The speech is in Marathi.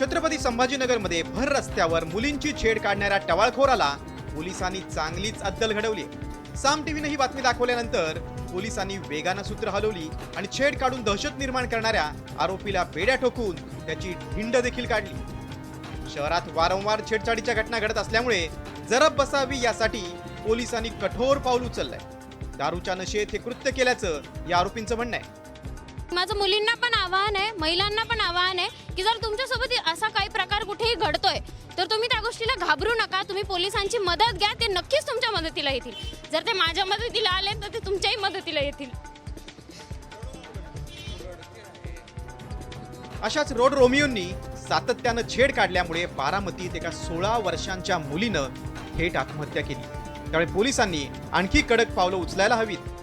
छत्रपती संभाजीनगरमध्ये भर रस्त्यावर मुलींची छेड काढणाऱ्या टवाळखोराला पोलिसांनी चांगलीच अद्दल घडवली. साम टीव्हीने ही बातमी दाखवल्यानंतर पोलिसांनी वेगानं सूत्र हलवली आणि छेड काढून दहशत निर्माण करणाऱ्या आरोपीला बेड्या ठोकून त्याची ढिंड देखील काढली. शहरात वारंवार छेडछाडीच्या घटना घडत असल्यामुळे जरब बसावी यासाठी पोलिसांनी कठोर पाऊल उचललंय. दारूच्या नशेत हे कृत्य केल्याचं या आरोपींचं म्हणणं आहे. माझं मुलींना पण आव्हान आहे महिलांना पण आव्हान आहे. की जर तुमच्यासोबत असा काही प्रकार कुठेही घडतोय तर तुम्ही त्या गोष्टीला घाबरू नका. तुम्ही पोलिसांची मदत घ्या ते नक्कीच तुमच्या मदतीला येतील. जर ते माझ्या मदतीला आले तर ते तुमच्याही मदतीला येतील. अशाच रोड रोमियोंनी सातत्यानं छेड काढल्यामुळे बारामतीत एका सोळा वर्षांच्या मुलीनं थेट आत्महत्या केली. त्यामुळे पोलिसांनी आणखी कडक पावलं उचलायला हवीत.